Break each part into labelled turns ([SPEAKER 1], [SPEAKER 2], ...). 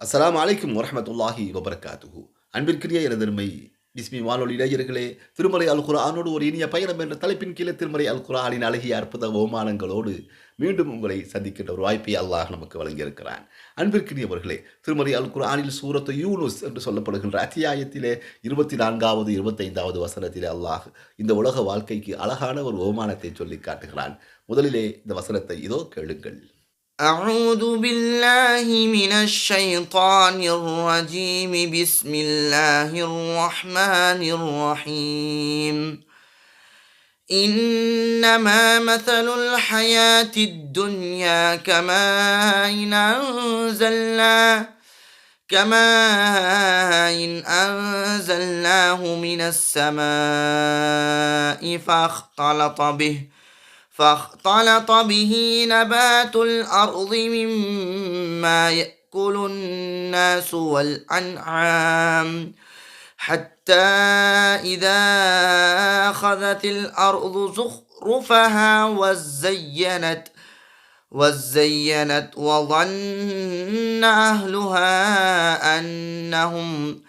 [SPEAKER 1] அஸ்லாம் அலைக்கும் வரமத்துல்லாஹி வபரகாத்துஹு. அன்பிற்குரிய எனதன்மை இஸ்மி வானொலி இளைஞர்களே திருமலை அல் குரானோடு ஒரு இனிய பயணம் என்ற தலைப்பின் கீழே திருமறை அல் குரானின் அழகிய அற்புத ஓமானங்களோடு மீண்டும் உங்களை சந்திக்கின்ற ஒரு வாய்ப்பை அல்லாஹ் நமக்கு வழங்கியிருக்கிறான். அன்பிற்குரியவர்களே திருமலை அல் குரானில் சூரத்து யூனுஸ் என்று சொல்லப்படுகின்ற அத்தியாயத்திலே இருபத்தி நான்காவது இருபத்தைந்தாவது வசனத்திலே அல்லாஹ் இந்த உலக வாழ்க்கைக்கு அழகான ஒரு ஓமானத்தை சொல்லி காட்டுகிறான். முதலிலே இந்த வசனத்தை இதோ கேளுங்கள்.
[SPEAKER 2] أعوذ بالله من الشيطان الرجيم. بسم الله الرحمن الرحيم. إنما مثل الحياة الدنيا كماء إن أنزلنا كماء إن أنزلناه من السماء فاختلط به. فاختلط به نبات الأرض مما يأكل الناس والأنعام حتى إذا أخذت الأرض زخرفها وزينت وزينت وظن أهلها انهم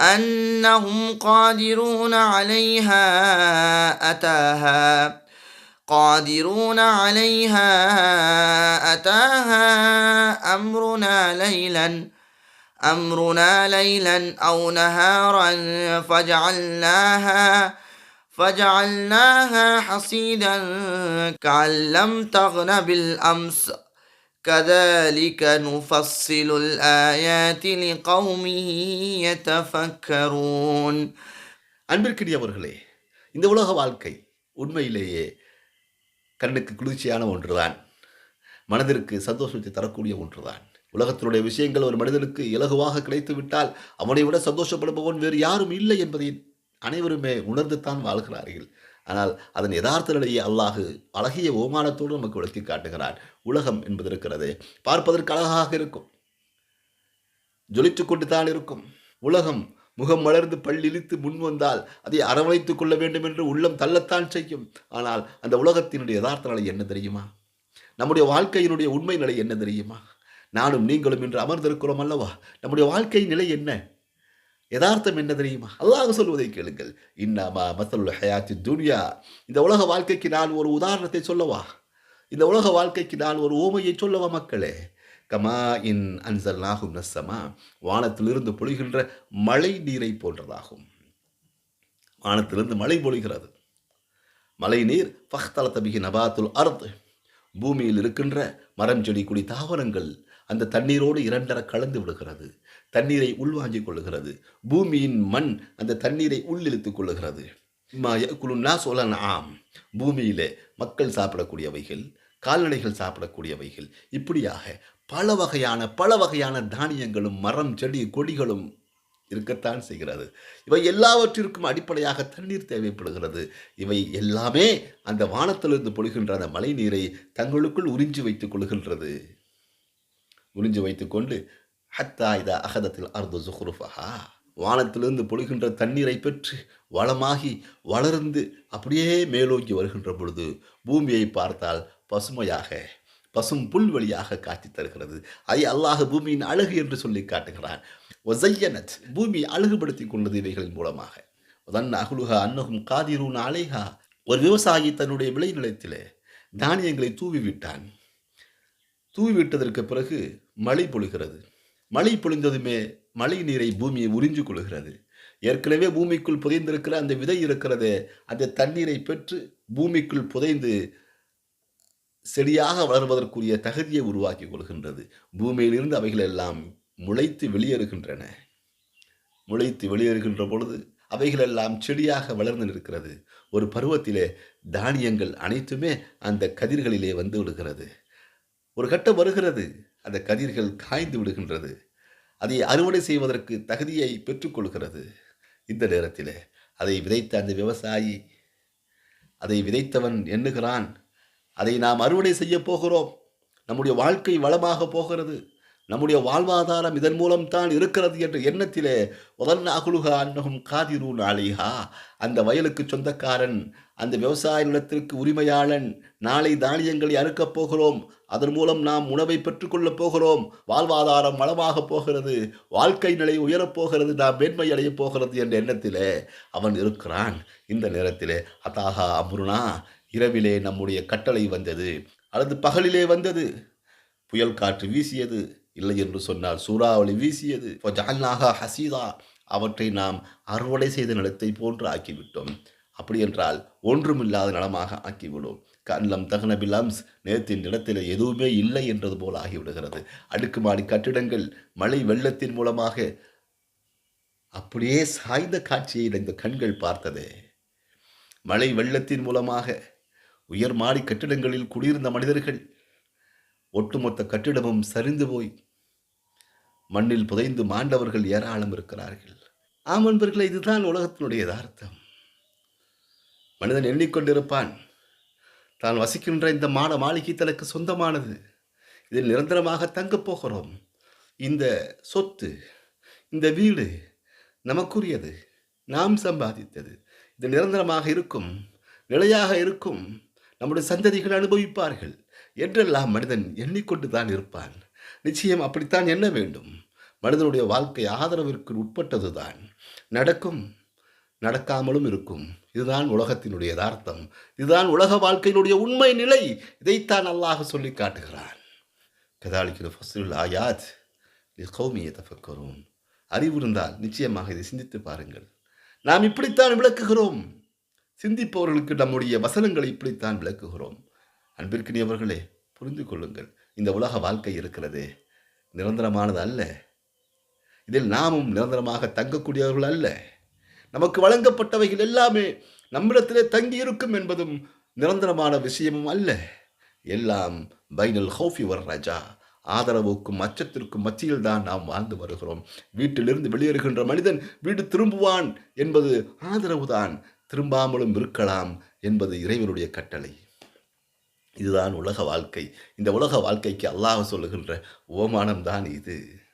[SPEAKER 2] أنهم قادرون عليها أتاها. قادرون عليها أتاها أمرنا ليلا أمرنا ليلا أو نهارا فجعلناها فجعلناها حصيدا كأن لم تغن بالأمس كذلك نفصل الآيات لقوم يتفكرون
[SPEAKER 1] அன்பிற்குரியவர்களே இந்த உலக வாழ்க்கை உண்மையிலேயே கண்ணுக்கு குளிர்ச்சியான ஒன்றுதான். மனதிற்கு சந்தோஷத்தை தரக்கூடிய ஒன்றுதான். உலகத்தினுடைய விஷயங்கள் ஒரு மனிதனுக்கு இலகுவாக கிடைத்து விட்டால் அவனை விட சந்தோஷப்படுபவன் வேறு யாரும் இல்லை என்பதை அனைவருமே உணர்ந்துத்தான் வாழ்கிறார்கள். ஆனால் அதன் யதார்த்த நிலையை அல்லாஹு அழகிய ஓமானத்தோடு நமக்கு விளக்கி காட்டுகிறான். உலகம் என்பது இருக்கிறது பார்ப்பதற்கு அழகாக இருக்கும். ஜொலித்து கொண்டு தான் இருக்கும். உலகம் முகம் மலர்ந்து பல்லிழித்து முன் வந்தால் அதை அரவணைத்துக் கொள்ள வேண்டும் என்று உள்ளம் தள்ளத்தான் செய்யும். ஆனால் அந்த உலகத்தினுடைய யதார்த்த நிலை என்ன தெரியுமா? நம்முடைய வாழ்க்கையினுடைய உண்மை நிலை என்ன தெரியுமா? நானும் நீங்களும் இன்று அமர்ந்திருக்கிறோம் அல்லவா? நம்முடைய வாழ்க்கை நிலை என்ன? யதார்த்தம் என்ன தெரியுமா? அல்லாஹ் சொல்வதை கேளுங்கள். இன்னாமா மசலுல் ஹயாத்தி துனியா. இந்த உலக வாழ்க்கைக்கு நான் ஒரு உதாரணத்தை சொல்லவா? இந்த உலக வாழ்க்கைக்கு நான் ஒரு ஓமையை சொல்லவா மக்களே? கமா இன் அன்சல் நாகும் நசமா வானத்திலிருந்து பொழிகின்ற மழை நீரை போன்றதாகும். வானத்திலிருந்து மழை பொழிகிறது. மழை நீர் ஃபஹ்தலத்தபிகி நபாத்துல் அர்த் பூமியில் இருக்கின்ற மரம் செடி குடி தாவரங்கள் அந்த தண்ணீரோடு இரண்டர கலந்து விடுகிறது. தண்ணீரை உள்வாங்கிக் கொள்ளுகிறது. பூமியின் மண் அந்த தண்ணீரை உள்ளிழுத்துக் கொள்ளுகிறது. குலுன்னா சொல்லன் ஆம் பூமியிலே மக்கள் சாப்பிடக்கூடியவைகள் கால்நடைகள் சாப்பிடக்கூடியவைகள் இப்படியாக பல வகையான பல வகையான தானியங்களும் மரம் செடி கொடிகளும் இருக்கத்தான் செய்கிறது. இவை எல்லாவற்றிற்கும் அடிப்படையாக தண்ணீர் தேவைப்படுகிறது. இவை எல்லாமே அந்த வானத்திலிருந்து பொழிகின்ற அந்த மழை நீரை தங்களுக்குள் உறிஞ்சி வைத்துக் கொள்கின்றது. உறிஞ்சி வைத்துக்கொண்டு ஹத்தா இதா அகதத்தில் அர்து சுஹ்ருஃபஹா. வானத்திலிருந்து பொழிகின்ற தண்ணீரை பெற்று வளமாகி வளர்ந்து அப்படியே மேலோங்கி வருகின்ற பொழுது பூமியை பார்த்தால் பசுமையாக பசும் புல்வெளியாக காட்சி தருகிறது. அதை அல்லாஹ் பூமியின் அழகு என்று சொல்லி காட்டுகிறான். ஒசையனத் பூமி அழகுபடுத்தி கொண்டது இவைகளின் மூலமாக. தன் அகுலுகா அன்னகும் காதிரூன் அலைஹா. ஒரு விவசாயி தன்னுடைய விளைநிலத்திலே தானியங்களை தூவி விட்டான் தூவி பிறகு மழை பொழிகிறது. மழை பொழிந்ததுமே மழை நீரை பூமியை உறிஞ்சு கொள்கிறது ஏற்கனவே பூமிக்குள் புதைந்திருக்கிற அந்த விதை இருக்கிறதே அந்த தண்ணீரை பெற்று பூமிக்குள் புதைந்து செடியாக வளர்வதற்குரிய தகுதியை உருவாக்கி கொள்கின்றது. பூமியிலிருந்து அவைகள் எல்லாம் முளைத்து வெளியேறுகின்றன. முளைத்து வெளியேறுகின்ற பொழுது அவைகளெல்லாம் செடியாக வளர்ந்து நிற்கிறது. ஒரு பருவத்திலே தானியங்கள் அனைத்துமே அந்த கதிர்களிலே வந்து விடுகிறது. ஒரு கட்டம் வருகிறது அந்த கதிர்கள் காய்ந்து விடுகின்றது. அதை அறுவடை செய்வதற்கு தகுதியை பெற்றுக்கொள்கிறது இந்த நேரத்தில் அதை விதைத்த அந்த விவசாயி அதை விதைத்தவன் எண்ணுகிறான். அதை நாம் அறுவடை செய்ய போகிறோம். நம்முடைய வாழ்க்கை வளமாக போகிறது. நம்முடைய வாழ்வாதாரம் இதன் மூலம் தான் இருக்கிறது என்ற எண்ணத்திலே உதன் அகுலுகா அன்னகும் காதிரூன் அலிஹா. அந்த வயலுக்கு சொந்தக்காரன் அந்த விவசாய நிலத்திற்கு உரிமையாளன் நாளை தானியங்களை அறுக்கப் போகிறோம். அதன் மூலம் நாம் உணவை பெற்றுக்கொள்ளப் போகிறோம். வாழ்வாதாரம் வளமாகப் போகிறது. வாழ்க்கை நிலை உயரப் போகிறது. நாம் மேன்மை அடையப் போகிறது என்ற எண்ணத்திலே அவன் இருக்கிறான். இந்த நேரத்திலே அத்தாகா அம்ருனா இரவிலே நம்முடைய கட்டளை வந்தது அல்லது பகலிலே வந்தது. புயல் காற்று வீசியது இல்லை என்று சொன்னால் சூறாவளி வீசியது. ஜால்நாகா ஹசீதா அவற்றை நாம் அறுவடை செய்த நிலத்தை போன்று ஆக்கிவிட்டோம். அப்படி என்றால் ஒன்றுமில்லாத நிலமாக ஆக்கிவிடும். கண்லம் தகன பிலம்ஸ் நேரத்தின் இடத்தில் எதுவுமே இல்லை என்றது போல் ஆகிவிடுகிறது. அடுக்குமாடி கட்டிடங்கள் மழை வெள்ளத்தின் மூலமாக அப்படியே சாய்ந்த காட்சியை இந்த கண்கள் பார்த்ததே. மழை வெள்ளத்தின் மூலமாக உயர் மாடி கட்டிடங்களில் குடியிருந்த மனிதர்கள். ஒட்டுமொத்த கட்டிடமும் சரிந்து போய் மண்ணில் புதைந்து மாண்டவர்கள் ஏராளம் இருக்கிறார்கள். ஆம் நண்பர்களே இதுதான் உலகத்தினுடைய யதார்த்தம். மனிதன் எண்ணிக்கொண்டிருப்பான். தான் வசிக்கின்ற இந்த மாட மாளிகை தனக்கு சொந்தமானது. இதில் நிரந்தரமாக தங்கப் போகிறோம். இந்த சொத்து இந்த வீடு நமக்குரியது. நாம் சம்பாதித்தது. இது நிரந்தரமாக இருக்கும் நிலையாக இருக்கும். நம்முடைய சந்ததிகள் அனுபவிப்பார்கள். என்றெல்லாம் மனிதன் எண்ணிக்கொண்டு தான் இருப்பான். நிச்சயம் அப்படித்தான் என்ன வேண்டும். மனிதனுடைய வாழ்க்கை ஆதரவிற்கு உட்பட்டது தான் நடக்கும் நடக்காமலும் இருக்கும். இதுதான் உலகத்தினுடைய யதார்த்தம். இதுதான் உலக வாழ்க்கையினுடைய உண்மை நிலை. இதைத்தான் அல்லாஹ் சொல்லி காட்டுகிறான். கதாலிக்கிற ஃபஸ்ருல் ஆயாத் கௌமியை தஃபக்கரும் அறிவு இருந்தால் நிச்சயமாக இதை சிந்தித்து பாருங்கள். நாம் இப்படித்தான் விளக்குகிறோம். சிந்திப்பவர்களுக்கு நம்முடைய வசனங்களை இப்படித்தான் விளக்குகிறோம். அன்பிற்கினியவர்களே புரிந்து கொள்ளுங்கள். இந்த உலக வாழ்க்கை இருக்கிறது. நிரந்தரமானது அல்ல. இதில் நாமும் நிரந்தரமாக தங்கக்கூடியவர்கள் அல்ல. நமக்கு வழங்கப்பட்டவைகள் எல்லாமே நம்மிடத்திலே தங்கி இருக்கும் என்பதும் நிரந்தரமான விஷயமும் அல்ல. எல்லாம் பைனல் ஹோஃபி வர் ரஜா. ஆதரவுக்கும் அச்சத்திற்கும் மத்தியில் தான் நாம் வாழ்ந்து வருகிறோம். வீட்டிலிருந்து வெளியேறுகின்ற மனிதன் வீடு திரும்புவான் என்பது ஆதரவுதான். திரும்பாமலும் இருக்கலாம் என்பது இறைவனுடைய கட்டளை. இதுதான் உலக வாழ்க்கை. இந்த உலக வாழ்க்கைக்கு அல்லாஹ் சொல்லுகின்ற ஓமானம் தான் இது.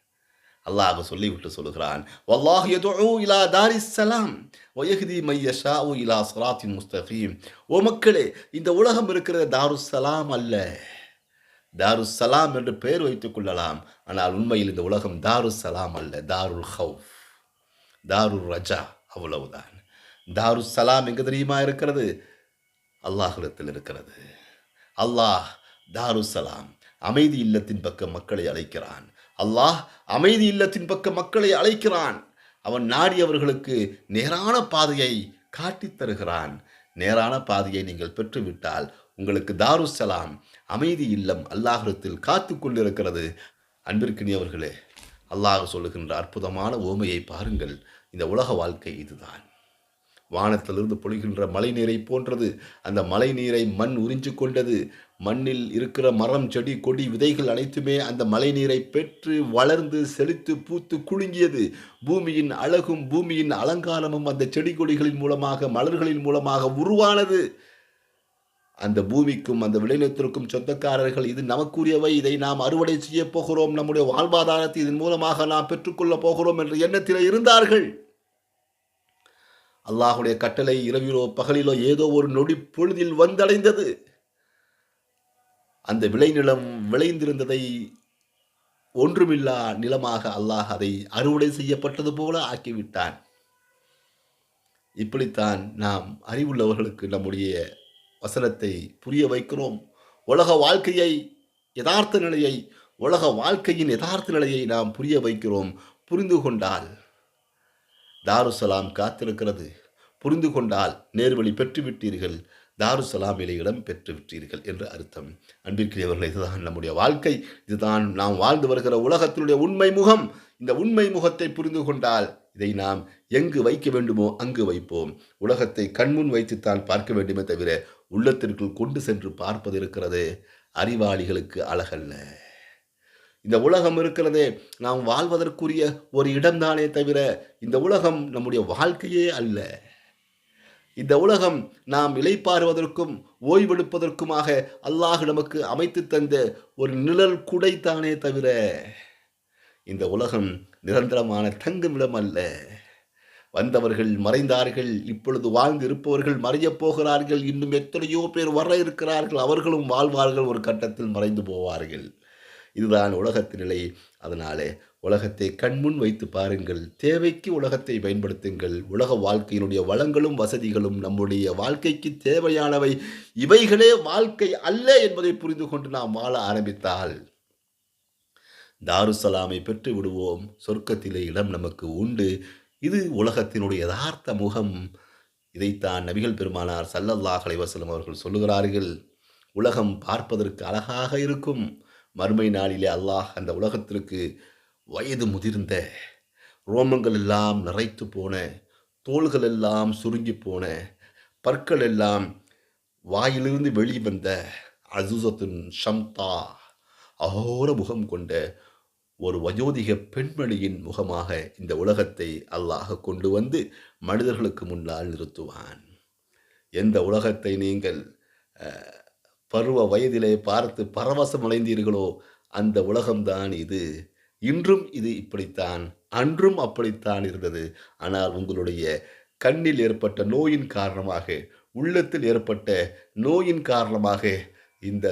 [SPEAKER 1] அல்லாஹ் சொல்லிவிட்டு சொல்லுகிறான் வல்லாஹ் யதுஉ இலா தாரிஸ் சலாம் வயஹ்தி மை இலா ஸிராத்தின் முஸ்தகீம். ஓ மக்களே இந்த உலகம் இருக்கிற தாருஸ் சலாம் அல்ல. தாருஸ் சலாம் என்று பெயர் வைத்துக் கொள்ளலாம். ஆனால் உண்மையில் இந்த உலகம் தாருஸ் சலாம் அல்ல தாருல் ஹவுஃப் தாருல் ரஜா அவ்வளவுதான். தாருஸ் சலாம் எங்க தெரியுமா இருக்கிறது? அல்லாஹுலத்தில் இருக்கிறது. அல்லாஹ் தாருஸ் சலாம் அமைதி இல்லத்தின் பக்கம் மக்களை அழைக்கிறான். அல்லாஹ் அமைதி இல்லத்தின் பக்கம் மக்களை அழைக்கிறான். அவன் நாடியவர்களுக்கு நேரான பாதையை காட்டித் தருகிறான். நேரான பாதையை நீங்கள் பெற்றுவிட்டால் உங்களுக்கு தாருசலாம் அமைதி இல்லம் அல்லாஹிடத்தில் காத்து கொண்டிருக்கிறது. அன்பிற்கினியவர்களே அல்லாஹ் சொல்லுகின்ற அற்புதமான ஓமையை பாருங்கள். இந்த உலக வாழ்க்கை இதுதான். வானத்திலிருந்து பொழிகின்ற மழை நீரை போன்றது. அந்த மழை நீரை மண் உறிஞ்சு கொண்டது. மண்ணில் இருக்கிற மரம் செடி கொடி விதைகள் அனைத்துமே அந்த மழை நீரை பெற்று வளர்ந்து செழித்து பூத்து குலுங்கியது. பூமியின் அழகும் பூமியின் அலங்காரமும் அந்த செடி கொடிகளின் மூலமாக மலர்களின் மூலமாக உருவானது. அந்த பூமிக்கும் அந்த விளைநிலத்திற்கும் சொந்தக்காரர்கள் இது நமக்குரியவை. இதை நாம் அறுவடை செய்ய போகிறோம். நம்முடைய வாழ்வாதாரத்தை இதன் மூலமாக நாம் பெற்றுக்கொள்ளப் போகிறோம் என்ற எண்ணத்தில் இருந்தார்கள். அல்லாஹுடைய கட்டளை இரவிலோ பகலிலோ ஏதோ ஒரு நொடி பொழுதில் வந்தடைந்தது. அந்த விளைநிலம் விளைந்திருந்ததை ஒன்றுமில்லா நிலமாக அல்லாஹ் அதை அறுவடை செய்யப்பட்டது போல ஆக்கிவிட்டான். இப்படித்தான் நாம் அறிவுள்ளவர்களுக்கு நம்முடைய வசனத்தை புரிய வைக்கிறோம். உலக வாழ்க்கையை யதார்த்த நிலையை உலக வாழ்க்கையின் யதார்த்த நிலையை நாம் புரிய வைக்கிறோம். புரிந்து கொண்டால் தாருசலாம் காத்திருக்கிறது. புரிந்து கொண்டால் நேர்வழி பெற்றுவிட்டீர்கள். தாருசலாமிலே இடம் பெற்று விட்டீர்கள் என்று அர்த்தம். அன்பிற்குரியவர்கள் இதுதான் நம்முடைய வாழ்க்கை. இதுதான் நாம் வாழ்ந்து வருகிற உலகத்தினுடைய உண்மை முகம். இந்த உண்மை முகத்தை புரிந்து கொண்டால் இதை நாம் எங்கு வைக்க வேண்டுமோ அங்கு வைப்போம். உலகத்தை கண்முன் வைத்துத்தான் பார்க்க வேண்டுமே தவிர உள்ளத்திற்குள் கொண்டு சென்று பார்ப்பது இருக்கிறது. அறிவாளிகளுக்கு அழகல்ல. இந்த உலகம் இருக்கிறதே நாம் வாழ்வதற்குரிய ஒரு இடம்தானே தவிர இந்த உலகம் நம்முடைய வாழ்க்கையே அல்ல. இந்த உலகம் நாம் இலைப்பாறுவதற்கும் ஓய்வெடுப்பதற்குமாக அல்லாஹ் நமக்கு அமைத்து தந்த ஒரு நிழல் குடைத்தானே தவிர இந்த உலகம் நிரந்தரமான தங்குமிடம் அல்ல. வந்தவர்கள் மறைந்தார்கள் இப்பொழுது வாழ்ந்து இருப்பவர்கள் மறையப் போகிறார்கள் இன்னும் எத்தனையோ பேர் வர இருக்கிறார்கள் அவர்களும் வாழ்வார்கள் ஒரு கட்டத்தில் மறைந்து போவார்கள். இதுதான் உலகத்தின் நிலை. அதனாலே உலகத்தை கண்முன் வைத்து பாருங்கள். தேவைக்கு உலகத்தை பயன்படுத்துங்கள். உலக வாழ்க்கையினுடைய வளங்களும் வசதிகளும் நம்முடைய வாழ்க்கைக்கு தேவையானவை. இவைகளே வாழ்க்கை அல்ல என்பதை புரிந்து கொண்டு நாம் வாழ ஆரம்பித்தால் தாருசலாமை பெற்று விடுவோம். சொர்க்கத்திலே இடம் நமக்கு உண்டு. இது உலகத்தினுடைய யதார்த்த முகம். இதைத்தான் நபிகள் பெருமானார் சல்லல்லாஹ் அலைவசலம் அவர்கள் சொல்லுகிறார்கள். உலகம் பார்ப்பதற்கு அழகாக இருக்கும். மறுமை நாளிலே அல்லாஹ் அந்த உலகத்திற்கு வயது முதிர்ந்த ரோமங்கள் எல்லாம் நிறைத்து போன தோள்கள் எல்லாம் சுருங்கி போன பற்கள் எல்லாம் வாயிலிருந்து வெளிவந்த அசுசத்தின் ஷம்தா அகோர முகம் கொண்ட ஒரு வயோதிக பெண்மணியின் முகமாக இந்த உலகத்தை அல்லாஹ் கொண்டு வந்து மனிதர்களுக்கு முன்னால் நிறுத்துவான். எந்த உலகத்தை நீங்கள் பருவ வயதிலே பார்த்து பரவசம் அடைந்தீர்களோ அந்த உலகம்தான் இது. இன்றும் இது இப்படித்தான் அன்றும் அப்படித்தான் இருந்தது. ஆனால் உங்களுடைய கண்ணில் ஏற்பட்ட நோயின் காரணமாக உள்ளத்தில் ஏற்பட்ட நோயின் காரணமாக இந்த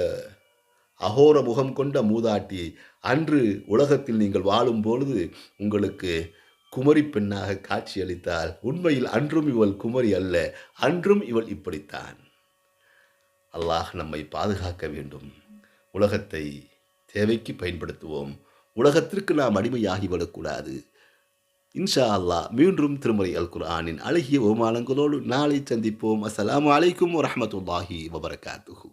[SPEAKER 1] அகோர முகம் கொண்ட மூதாட்டி அன்று உலகத்தில் நீங்கள் வாழும் பொழுது உங்களுக்கு குமரி பெண்ணாக காட்சியளித்தால் உண்மையில் அன்றும் இவள் குமரி அல்ல அன்றும் இவள் இப்படித்தான். அல்லாஹ் நம்மை பாதுகாக்க வேண்டும். உலகத்தை தேவைக்கு பயன்படுத்துவோம். உலகத்திற்கு நாம் அடிமையாகி விடக்கூடாது. இன்ஷா அல்லாஹ் மீண்டும் திருமலை அல் குர்ஆனின் அழகிய ஓமானங்களோடு நாளை சந்திப்போம். அஸ்லாம் அலைக்கும் வரமத்துல்லாஹி வபரகாத்துஹூ.